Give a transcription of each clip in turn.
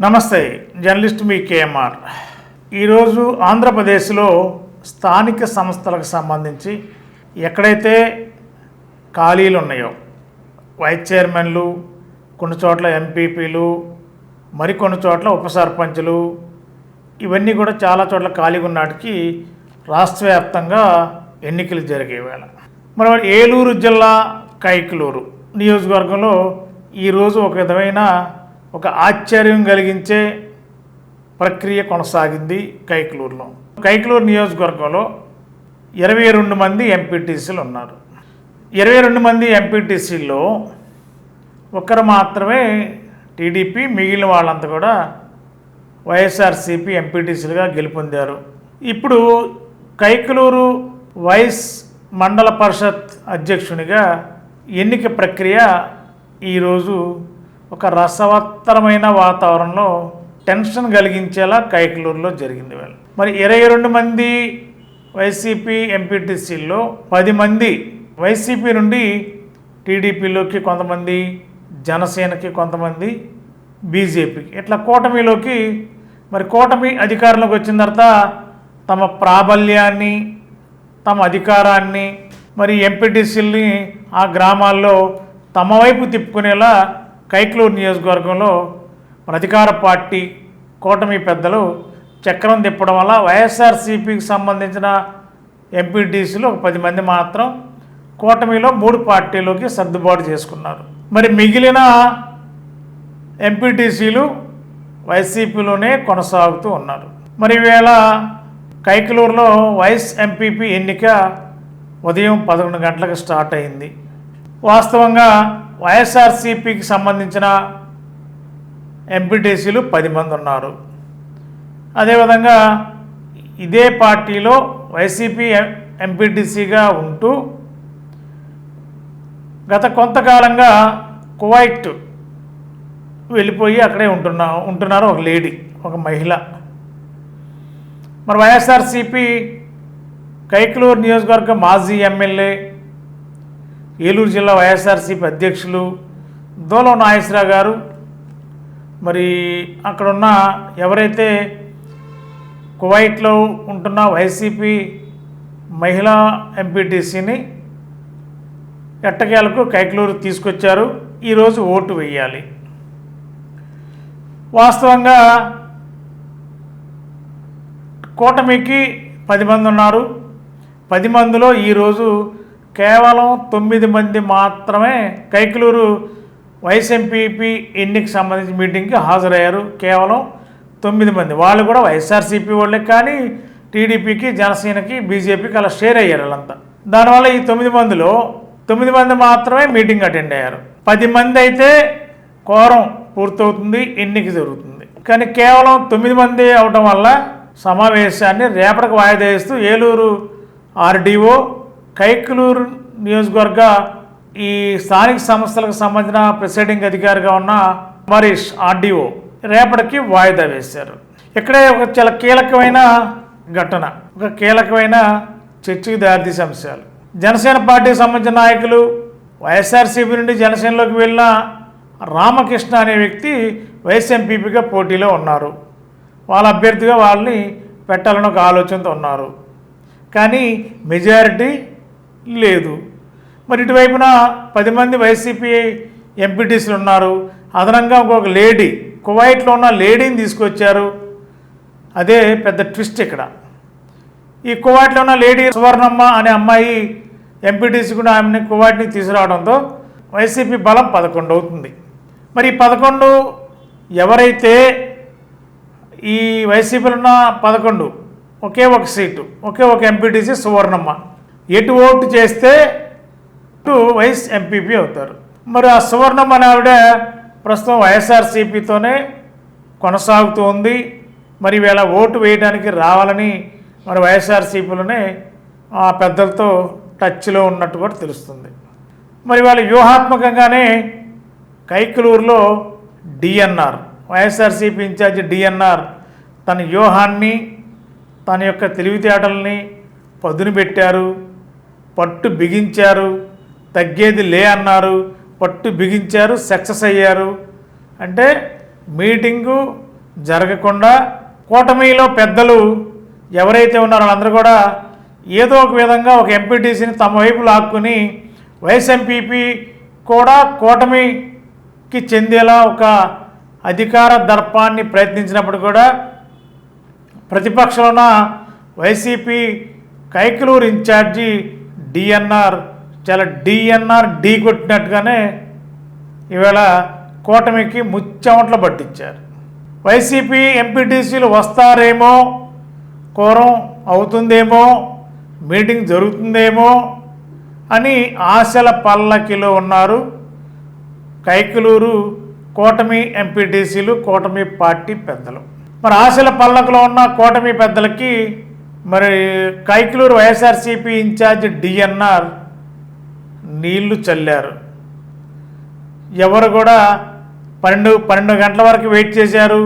నమస్తే జర్నలిస్ట్ మీ కేఎంఆర్. ఈరోజు ఆంధ్రప్రదేశ్లో స్థానిక సంస్థలకు సంబంధించి ఎక్కడైతే ఖాళీలు ఉన్నాయో వైస్ చైర్మన్లు కొన్ని చోట్ల ఎంపీపీలు మరికొన్ని చోట్ల ఉప సర్పంచులు ఇవన్నీ కూడా చాలా చోట్ల ఖాళీగా ఉన్నాటికి రాష్ట్ర వ్యాప్తంగా ఎన్నికలు జరిగే వేళ మరి ఏలూరు జిల్లా కైకలూరు నియోజకవర్గంలో ఈరోజు ఒక విధమైన ఒక ఆశ్చర్యం కలిగించే ప్రక్రియ కొనసాగింది కైకలూరులో. కైకలూరు నియోజకవర్గంలో ఇరవై రెండు మంది ఎంపీటీసీలు ఉన్నారు. ఇరవై రెండు మంది ఎంపీటీసీల్లో ఒకరు మాత్రమే టీడీపీ మిగిలిన వాళ్ళంతా కూడా వైఎస్ఆర్సీపీ ఎంపీటీసీలుగా గెలుపొందారు. ఇప్పుడు కైకలూరు వైస్ మండల పరిషత్ అధ్యక్షునిగా ఎన్నిక ప్రక్రియ ఈరోజు ఒక రసవత్తరమైన వాతావరణంలో టెన్షన్ కలిగించేలా కైకలూరులో జరిగింది వేళ మరి ఇరవై రెండు మంది వైసీపీ ఎంపీటీసీల్లో పది మంది వైసీపీ నుండి టీడీపీలోకి కొంతమంది జనసేనకి కొంతమంది బీజేపీకి. ఇట్లా కూటమిలోకి మరి కూటమి అధికారంలోకి వచ్చిన తర్వాత తమ ప్రాబల్యాన్ని తమ అధికారాన్ని మరి ఎంపీటీసీల్ని ఆ గ్రామాల్లో తమ వైపు తిప్పుకునేలా కైక్లూరు నియోజకవర్గంలో మన అధికార పార్టీ కూటమి పెద్దలు చక్రం తిప్పడం వల్ల వైఎస్ఆర్సీపీకి సంబంధించిన ఎంపీటీసీలు ఒక పది మంది మాత్రం కూటమిలో మూడు పార్టీలోకి సర్దుబాటు చేసుకున్నారు. మరి మిగిలిన ఎంపీటీసీలు వైసీపీలోనే కొనసాగుతూ ఉన్నారు. మరి ఈవేళ కైకలూరులో వైస్ ఎంపీపీ ఎన్నిక ఉదయం పదకొండు గంటలకు స్టార్ట్ అయింది. వాస్తవంగా వైఎస్ఆర్సీపీకి సంబంధించిన ఎంపీటీసీలు పది మంది ఉన్నారు. అదేవిధంగా ఇదే పార్టీలో వైసీపీ ఎంపీటీసీగా ఉంటూ గత కొంతకాలంగా కువైట్ వెళ్ళిపోయి అక్కడే ఉంటున్నా ఉంటున్నారు ఒక లేడీ ఒక మహిళ. మరి వైఎస్ఆర్సీపీ కైకలూరు నియోజకవర్గ మాజీ ఎమ్మెల్యే ఏలూరు జిల్లా వైఎస్ఆర్సీపీ అధ్యక్షులు దోలో నాగేశ్వరరావు గారు. మరి అక్కడున్న ఎవరైతే కువైట్లో ఉంటున్న వైసీపీ మహిళా ఎంపీటీసీని ఎట్టకేలకు కైకలూరు తీసుకొచ్చారు. ఈరోజు ఓటు వేయాలి. వాస్తవంగా కూటమికి పది మంది ఉన్నారు. పది మందిలో ఈరోజు కేవలం తొమ్మిది మంది మాత్రమే కైకలూరు వైస్ ఎంపీపీ సంబంధించిన సంబంధించి మీటింగ్కి హాజరయ్యారు. కేవలం తొమ్మిది మంది. వాళ్ళు కూడా వైఎస్ఆర్సీపీ వాళ్ళే కానీ టీడీపీకి జనసేనకి బీజేపీకి అలా షేర్ అయ్యారు వాళ్ళంతా. దానివల్ల ఈ తొమ్మిది మందిలో తొమ్మిది మంది మాత్రమే మీటింగ్ అటెండ్ అయ్యారు. పది మంది అయితే కోరం పూర్తవుతుంది ఎన్నిక జరుగుతుంది. కానీ కేవలం తొమ్మిది మంది అవడం వల్ల సమావేశాన్ని రేపటికి వాయిదా వేస్తూ ఏలూరు ఆర్డీఓ కైకలూరు నియోజకవర్గ ఈ స్థానిక సంస్థలకు సంబంధించిన ప్రిసైడింగ్ అధికారిగా ఉన్న మరీష్ ఆర్డీఓ రేపటికి వాయిదా వేశారు. ఇక్కడే ఒక చాలా కీలకమైన ఘటన ఒక కీలకమైన చర్చకి దారితీసే అంశాలు. జనసేన పార్టీకి సంబంధించిన నాయకులు వైఎస్ఆర్సీపీ నుండి జనసేనలోకి వెళ్ళిన రామకృష్ణ అనే వ్యక్తి వైఎస్ఎంపీపీగా పోటీలో ఉన్నారు. వాళ్ళ అభ్యర్థిగా వాళ్ళని పెట్టాలని ఒక ఆలోచనతో ఉన్నారు. కానీ మెజారిటీ లేదు. మరి ఇటువైపున పది మంది వైసీపీ ఎంపీటీసీలు ఉన్నారు. అదనంగా ఇంకొక లేడీ కువైట్లో ఉన్న లేడీని తీసుకొచ్చారు. అదే పెద్ద ట్విస్ట్ ఇక్కడ. ఈ కువైట్లో ఉన్న లేడీ సువర్ణమ్మ అనే అమ్మాయి ఎంపీటీసీ కూడా ఆమెని కువైట్ని తీసుకురావడంతో వైసీపీ బలం పదకొండు అవుతుంది. మరి ఈ పదకొండు ఎవరైతే ఈ వైసీపీలో ఉన్న పదకొండు ఒకే ఒక సీటు ఒకే ఒక ఎంపీటీసీ సువర్ణమ్మ. ఎటు ఓటు చేస్తే టు వైస్ ఎంపీపీ అవుతారు. మరి ఆ సువర్ణమ్మ అనే ఆవిడ ప్రస్తుతం వైఎస్ఆర్సీపీతోనే కొనసాగుతూ ఉంది. మరి వీళ్ళ ఓటు వేయడానికి రావాలని మరి వైఎస్ఆర్సీపీలోనే ఆ పెద్దలతో టచ్లో ఉన్నట్టు కూడా తెలుస్తుంది. మరి వాళ్ళు వ్యూహాత్మకంగానే కైకలూరులో డిఎన్ఆర్ వైఎస్ఆర్సీపీ ఇన్ఛార్జి డిఎన్ఆర్ తన వ్యూహాన్ని తన యొక్క తెలివితేటల్ని పదును పెట్టారు పట్టు బిగించారు. తగ్గేది లే అన్నారు. పట్టు బిగించారు సక్సెస్ అయ్యారు. అంటే మీటింగు జరగకుండా కూటమిలో పెద్దలు ఎవరైతే ఉన్నారో వాళ్ళందరూ కూడా ఏదో ఒక విధంగా ఒక ఎంపీటీసీని తమ వైపు లాక్కుని వైఎస్ఎంపీపీ కూడా కూటమికి చెందేలా ఒక అధికార దర్పాన్ని ప్రయత్నించినప్పుడు కూడా ప్రతిపక్షంలో ఉన్న వైసీపీ కైకలూరు ఇన్ఛార్జి డిఎన్ఆర్ చాలా డిఎన్ఆర్ ఢీ కొట్టినట్టుగానే ఈవేళ కూటమికి ముచ్చెమట్లు పట్టించారు. వైసీపీ ఎంపీటీసీలు వస్తారేమో కోరం అవుతుందేమో మీటింగ్ జరుగుతుందేమో అని ఆశల పల్లకిలో ఉన్నారు కైకలూరు కూటమి ఎంపీటీసీలు కూటమి పార్టీ పెద్దలు. మరి ఆశల పల్లకలో ఉన్న కూటమి పెద్దలకి మరి కైకలూరు వైఎస్ఆర్సీపీ ఇన్ఛార్జ్ డిఎన్ఆర్ నీళ్ళు చల్లారు. ఎవరు కూడా పన్నెండు పన్నెండు గంటల వరకు వెయిట్ చేశారు.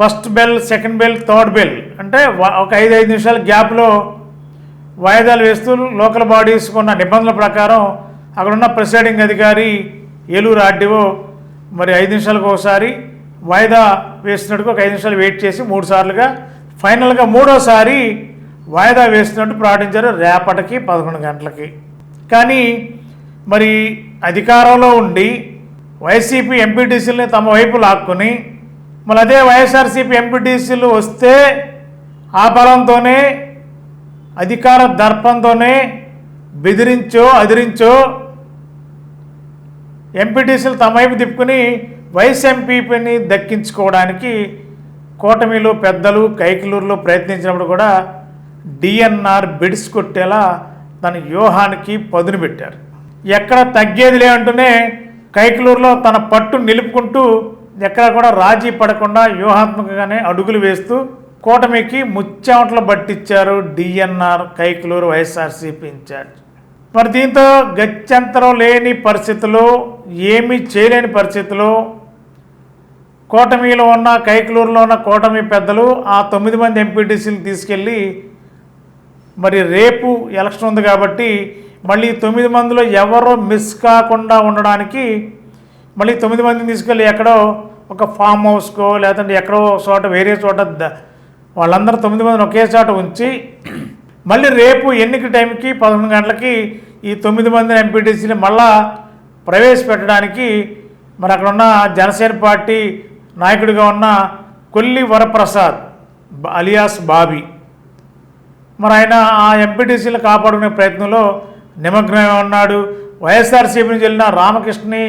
First bell second bell third bell అంటే ఒక ఐదు ఐదు నిమిషాల గ్యాప్లో వాయిదాలు వేస్తూ లోకల్ బాడీస్ కొన్న నిబంధనల ప్రకారం అక్కడున్న ప్రిసైడింగ్ అధికారి ఏలూరు ఆర్డీఓ మరి ఐదు నిమిషాలకు ఒకసారి వాయిదా వేసినట్టుగా ఒక ఐదు నిమిషాలు వెయిట్ చేసి మూడు సార్లుగా ఫైనల్గా మూడోసారి వాయిదా వేసినట్టు ప్రకటించారు రేపటికి పదకొండు గంటలకి. కానీ మరి అధికారంలో ఉండి వైసీపీ ఎంపీటీసీలని తమ వైపు లాక్కుని మళ్ళీ అదే వైఎస్ఆర్సీపీ ఎంపీటీసీలు వస్తే ఆ బలంతోనే అధికార దర్పంతోనే బెదిరించో అదిరించో ఎంపీటీసీలు తమ వైపు తిప్పుకుని వైఎస్ఎంపీపీని దక్కించుకోవడానికి కూటమిలో పెద్దలు కైకలూరులో ప్రయత్నించినప్పుడు కూడా డిఎన్ఆర్ బిడ్స్ కొట్టేలా తన వ్యూహానికి పదును పెట్టారు. ఎక్కడ తగ్గేది లేదంటూనే కైకలూరులో తన పట్టు నిలుపుకుంటూ ఎక్కడ కూడా రాజీ పడకుండా వ్యూహాత్మకంగానే అడుగులు వేస్తూ కూటమికి ముచ్చామట్లు పట్టించారు డిఎన్ఆర్ కైకలూరు వైఎస్ఆర్సీపీ ఇన్ఛార్జ్. మరి దీంతో గత్యంతరం లేని పరిస్థితిలో ఏమీ చేయలేని పరిస్థితిలో కూటమిలో ఉన్న కైకలూరులో ఉన్న కూటమి పెద్దలు ఆ తొమ్మిది మంది ఎంపీటీసీలు తీసుకెళ్ళి మరి రేపు ఎలక్షన్ ఉంది కాబట్టి మళ్ళీ తొమ్మిది మందిలో ఎవరో మిస్ కాకుండా ఉండడానికి మళ్ళీ తొమ్మిది మందిని తీసుకెళ్ళి ఎక్కడో ఒక ఫామ్ హౌస్కో లేదంటే ఎక్కడో చోట వేరే చోట వాళ్ళందరూ తొమ్మిది మందిని ఒకే చోట ఉంచి మళ్ళీ రేపు ఎన్నిక టైంకి పదకొండు గంటలకి ఈ తొమ్మిది మంది ఎంపీటీసీని మళ్ళా ప్రవేశపెట్టడానికి మరి అక్కడ ఉన్న జనసేన పార్టీ నాయకుడిగా ఉన్న కొల్లి వరప్రసాద్ అలియాస్ బాబీ. మరి ఆయన ఆ ఎంపీటీసీలు కాపాడుకునే ప్రయత్నంలో నిమగ్నమై ఉన్నాడు. వైఎస్ఆర్సీపీ నుంచి వెళ్ళిన రామకృష్ణని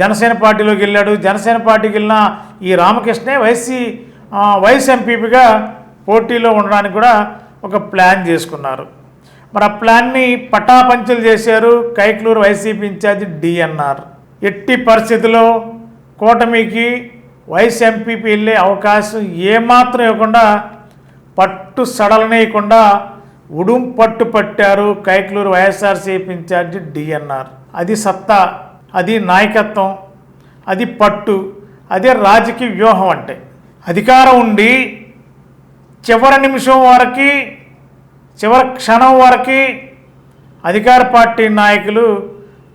జనసేన పార్టీలోకి వెళ్ళాడు. జనసేన పార్టీకి వెళ్ళిన ఈ రామకృష్ణే వైసీ వైస్ ఎంపీపీగా పోటీలో ఉండడానికి కూడా ఒక ప్లాన్ చేసుకున్నారు. మరి ఆ ప్లాన్ని పటాపంచలు చేశారు కైక్లూరు వైసీపీ ఇన్ఛార్జ్ డిఎన్ఆర్. ఎట్టి పరిస్థితుల్లో కూటమికి వైస్ ఎంపీపీ వెళ్ళే అవకాశం ఏమాత్రం ఇవ్వకుండా పట్టు సడలనేయకుండా ఉడుం పట్టు పట్టారు కైకలూరు వైఎస్ఆర్సీపీ ఇన్ఛార్జి డిఎన్ఆర్. అది సత్తా అది నాయకత్వం అది పట్టు అదే రాజకీయ వ్యూహం అంటే. అధికారం ఉండి చివరి నిమిషం వరకు చివరి క్షణం వరకు అధికార పార్టీ నాయకులు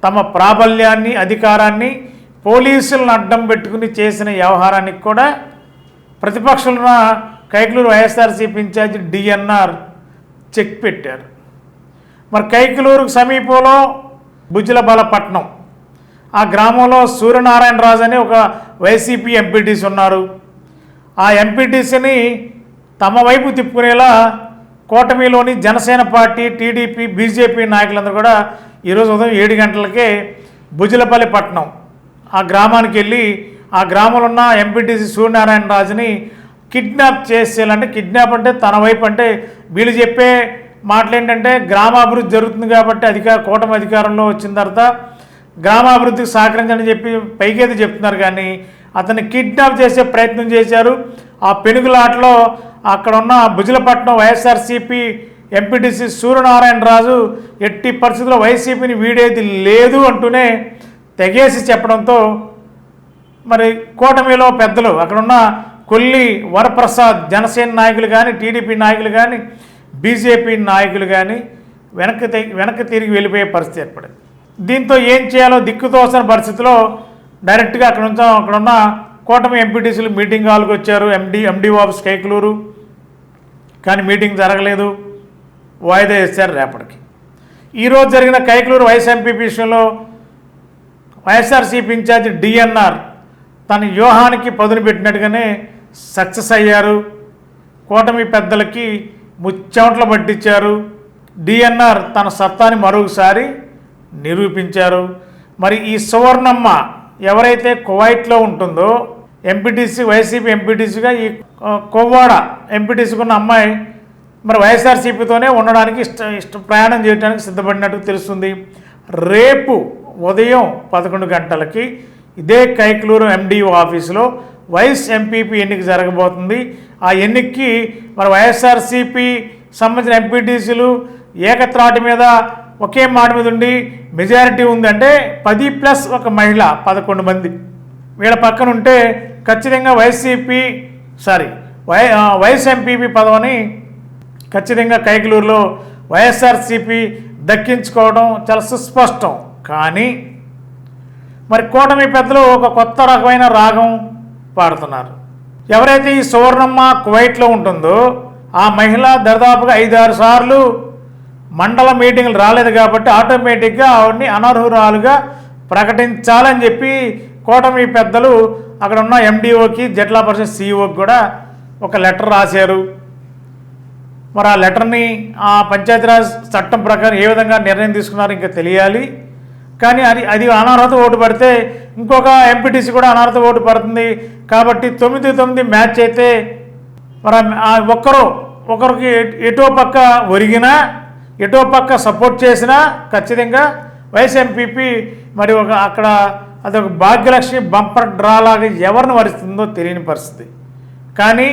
తమ ప్రాబల్యాన్ని అధికారాన్ని పోలీసులను అడ్డం పెట్టుకుని చేసిన వ్యవహారానికి కూడా ప్రతిపక్షులున్న Kaikaluru YSRCP incharge DNR check పెట్టారు. మరి కైకలూరుకు సమీపంలో బుజ్జిలబలపట్నం ఆ గ్రామంలో సూర్యనారాయణరాజు అని ఒక వైసీపీ ఎంపీటీసీ ఉన్నారు. ఆ ఎంపీటీసీని తమ వైపు తిప్పుకునేలా కూటమిలోని జనసేన పార్టీ టీడీపీ బీజేపీ నాయకులందరూ కూడా ఈరోజు ఉదయం ఏడు గంటలకే భుజలపల్లి పట్టణం ఆ గ్రామానికి వెళ్ళి ఆ గ్రామంలో ఉన్న ఎంపీటీసీ సూర్యనారాయణ రాజుని కిడ్నాప్ చేసేయాలంటే కిడ్నాప్ అంటే తన వైపు అంటే వీళ్ళు చెప్పే మాటలు ఏంటంటే గ్రామాభివృద్ధి జరుగుతుంది కాబట్టి అధికార కూటమి అధికారంలో వచ్చిన తర్వాత గ్రామాభివృద్ధికి సహకరించని చెప్పి పైకైతే చెప్తున్నారు కానీ అతన్ని కిడ్నాప్ చేసే ప్రయత్నం చేశారు. ఆ పెనుగులాటలో అక్కడ ఉన్న భుజలపట్నం వైఎస్ఆర్సీపీ ఎంపీటీసీ సూర్యనారాయణ రాజు ఎట్టి పరిస్థితుల్లో వైసీపీని వీడేది లేదు అంటూనే తెగేసి చెప్పడంతో మరి కూటమిలో పెద్దలు అక్కడున్న కొల్లి వరప్రసాద్ జనసేన నాయకులు కానీ టీడీపీ నాయకులు కానీ బీజేపీ నాయకులు కానీ వెనక్కి వెనక్కి తిరిగి వెళ్ళిపోయే పరిస్థితి ఏర్పడింది. దీంతో ఏం చేయాలో దిక్కుతోసిన పరిస్థితిలో డైరెక్ట్గా అక్కడ ఉంచాం అక్కడ ఉన్న కూటమి ఎంపీటీసీలు మీటింగ్ హాల్కి వచ్చారు. ఎండి ఎండి ఆఫీస్ కైకులూరు కానీ మీటింగ్ జరగలేదు. వాయిదా వేశారు రేపటికి. ఈరోజు జరిగిన కైకులూరు వైస్ ఎంపీ విషయంలో వైఎస్ఆర్సీపీ ఇన్ఛార్జ్ డిఎన్ఆర్ తన వ్యూహానికి పదును పెట్టినట్టుగానే సక్సెస్ అయ్యారు. కూటమి పెద్దలకి ముచ్చెమట్లు పట్టించారు. డిఎన్ఆర్ తన సత్తాని మరొకసారి నిరూపించారు. మరి ఈ సువర్ణమ్మ ఎవరైతే కువైట్లో ఉంటుందో ఎంపీటీసీ వైసీపీ ఎంపీటీసీగా ఈ కొవ్వాడ ఎంపీటీసీకున్న అమ్మాయి మరి వైఎస్ఆర్సీపీతోనే ఉండడానికి ఇష్ట ఇష్ట ప్రయాణం చేయడానికి సిద్ధపడినట్టు తెలుస్తుంది. రేపు ఉదయం పదకొండు గంటలకి ఇదే కైకలూరు ఎండిఓ ఆఫీసులో వైస్ ఎంపీపీ ఎన్నిక జరగబోతుంది. ఆ ఎన్నికకి మరి వైఎస్ఆర్సీపీ సంబంధించిన ఎంపీటీసీలు ఏకత్రాటి మీద ఒకే మాట మీద ఉండి మెజారిటీ ఉందంటే పది ప్లస్ ఒక మహిళ పదకొండు మంది. వీళ్ళ పక్కన ఉంటే ఖచ్చితంగా వైసీపీ సారీ వై వైస్ వైఎస్ ఎంపీపీ పదవిని ఖచ్చితంగా కైకలూరులో వైఎస్ఆర్సీపీ దక్కించుకోవడం చాలా సుస్పష్టం. కానీ మరి కూటమి పెద్దలు ఒక కొత్త రకమైన రాగం పాడుతున్నారు. ఎవరైతే ఈ సువర్ణమ్మ కువైట్లో ఉంటుందో ఆ మహిళ దాదాపుగా ఐదారు సార్లు మండల మీటింగ్లు రాలేదు కాబట్టి ఆటోమేటిక్గా ఆవిడ్ని అనర్హురాలుగా ప్రకటించాలని చెప్పి కూటమి పెద్దలు అక్కడ ఉన్న ఎండిఓకి జిల్లా పరిషత్ సిఇఓకి కూడా ఒక లెటర్ రాశారు. మరి ఆ లెటర్ని ఆ పంచాయతీరాజ్ చట్టం ప్రకారం ఏ విధంగా నిర్ణయం తీసుకున్నారో ఇంకా తెలియాలి. కానీ అది అది అనర్హత ఓటు పడితే ఇంకొక ఎంపీటీసీ కూడా అనర్హత ఓటు పడుతుంది. కాబట్టి తొమ్మిది తొమ్మిది మ్యాచ్ అయితే మరి ఒక్కరు ఒకరికి ఎటో పక్క ఒరిగినా ఎటో పక్క సపోర్ట్ చేసినా ఖచ్చితంగా వైఎస్ఎంపీపీ మరి ఒక అక్కడ అదొక భాగ్యలక్ష్మి బంపర్ డ్రా లాగా ఎవరిని వరిస్తుందో తెలియని పరిస్థితి. కానీ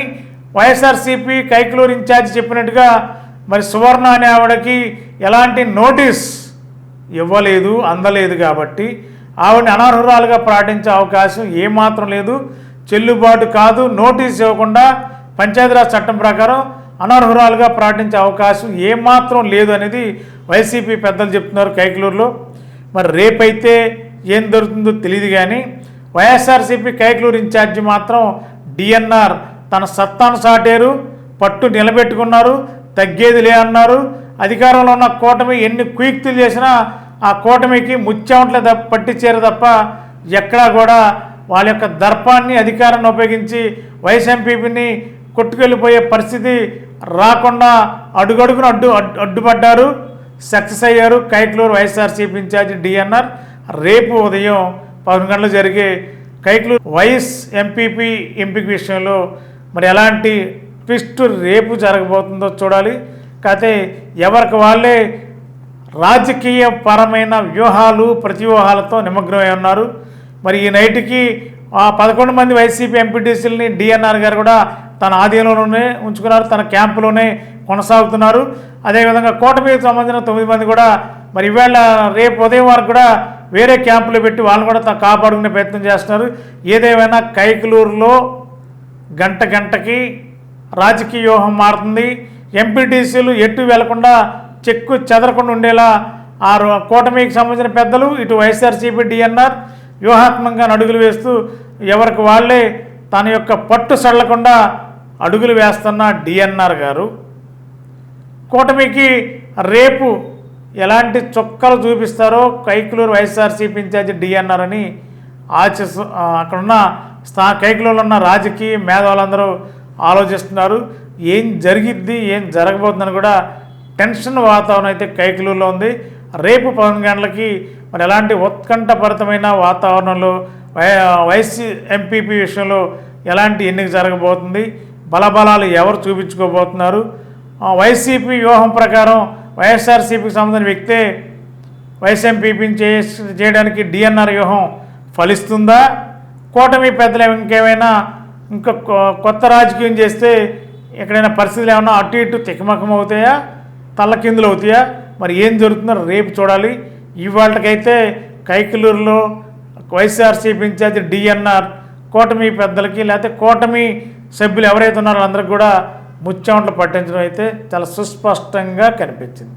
వైఎస్ఆర్సీపీ కైకలూరు ఇన్ఛార్జ్ చెప్పినట్టుగా మరి సువర్ణ అనే ఆవిడకి ఎలాంటి నోటీస్ ఇవ్వలేదు అందలేదు కాబట్టి ఆవిడని అనర్హురాలుగా ప్రకటించే అవకాశం ఏమాత్రం లేదు. చెల్లుబాటు కాదు నోటీస్ ఇవ్వకుండా పంచాయతీరాజ్ చట్టం ప్రకారం అనర్హురాలుగా ప్రకటించే అవకాశం ఏమాత్రం లేదు అనేది వైసీపీ పెద్దలు చెప్తున్నారు కైకలూరులో. మరి రేపైతే ఏం దొరుకుతుందో తెలియదు కానీ వైఎస్ఆర్సీపీ కైకలూరు ఇన్ఛార్జి మాత్రం డిఎన్ఆర్ తన సత్తాను సాటారు పట్టు నిలబెట్టుకున్నారు తగ్గేది లే అన్నారు. అధికారంలో ఉన్న కూటమి ఎన్ని కుయుక్తులు చేసినా ఆ కూటమికి ముచ్చెమట్లే తప్ప పట్టించారు తప్ప ఎక్కడా కూడా వాళ్ళ యొక్క దర్పాన్ని అధికారాన్ని ఉపయోగించి వైస్ ఎంపీపీని కొట్టుకెళ్ళిపోయే పరిస్థితి రాకుండా అడుగడుగున అడ్డు అడ్డుపడ్డారు. సక్సెస్ అయ్యారు కైక్లూరు వైఎస్ఆర్సీపీ ఇన్ఛార్జి డిఎన్ఆర్ రేపు ఉదయం పదకొండు గంటలు జరిగే కైక్లూరు వైఎస్ ఎంపీపీ ఎంపిక విషయంలో మరి ఎలాంటి ట్విస్ట్ రేపు జరగబోతుందో చూడాలి. కాకపోతే ఎవరికి వాళ్ళే రాజకీయ పరమైన వ్యూహాలు ప్రతివ్యూహాలతో నిమగ్నమై ఉన్నారు. మరి ఈ నైట్కి ఆ పదకొండు మంది వైసీపీ ఎంపీటీసీలని డిఎన్ఆర్ గారు కూడా తన ఆధీనంలోనే ఉంచుకున్నారు తన క్యాంపులోనే కొనసాగుతున్నారు. అదేవిధంగా కూటమికి సంబంధించిన తొమ్మిది మంది కూడా మరి ఇవాళ రేపు ఉదయం వరకు కూడా వేరే క్యాంపులో పెట్టి వాళ్ళని కూడా తను కాపాడుకునే ప్రయత్నం చేస్తున్నారు. ఏదేమైనా కైకలూరులో గంట గంటకి రాజకీయ వ్యూహం మారుతుంది. ఎంపీటీసీలు ఎటు వెళ్ళకుండా చెక్కు చెదరకుండా ఉండేలా ఆ కూటమికి సంబంధించిన పెద్దలు ఇటు వైఎస్ఆర్సీపీ డిఎన్ఆర్ వ్యూహాత్మకంగా అడుగులు వేస్తూ ఎవరికి వాళ్ళే తన యొక్క పట్టు సడలకుండా అడుగులు వేస్తున్న డిఎన్ఆర్ గారు. కూటమికి రేపు ఎలాంటి చొక్కలు చూపిస్తారో కైకులూరు వైఎస్ఆర్సీపీ ఇన్ఛార్జి డిఎన్ఆర్ అని ఆశిస్తూ అక్కడున్న స్థా కైకులూరులో ఉన్న రాజకీయ మేధావులందరూ ఆలోచిస్తున్నారు. ఏం జరిగిద్ది ఏం జరగబోతుందని కూడా టెన్షన్ వాతావరణం అయితే కైకులూరులో ఉంది. రేపు పదకొండు గంటలకి మరి ఎలాంటి ఉత్కంఠభరితమైన వాతావరణంలో వై వైసీ ఎంపీపీ విషయంలో ఎలాంటి ఎన్నిక జరగబోతుంది? బలబలాలు ఎవరు చూపించుకోబోతున్నారు? వైసీపీ వ్యూహం ప్రకారం వైఎస్ఆర్సీపీకి సంబంధించిన వ్యక్తే వైఎస్ఎంపీపీని చే చేయడానికి డిఎన్ఆర్ వ్యూహం ఫలిస్తుందా? కూటమి పెద్దలు ఇంకేమైనా ఇంకా కొ- కొత్త రాజకీయం చేస్తే ఎక్కడైనా పరిస్థితులు ఏమైనా అటు ఇటు తికమకం అవుతాయా తల్లకిందులు అవుతాయా? మరి ఏం జరుగుతుందో రేపు చూడాలి. ఇవాళకైతే కైకలూరులో వైఎస్ఆర్సీపీ ఇన్ఛార్జి డిఎన్ఆర్ కూటమి పెద్దలకి లేకపోతే కూటమి సభ్యులు ఎవరైతే ఉన్నారో అందరికి కూడా ముచ్చమంటలు పట్టించడం అయితే చాలా సుస్పష్టంగా కనిపించింది.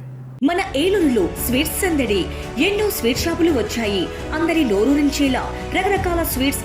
మన ఏలూరులో స్వీట్స్ సందడి ఎన్నో స్వీట్ షాపులు వచ్చాయి. అందరి నోరూరించేలా రకరకాల స్వీట్స్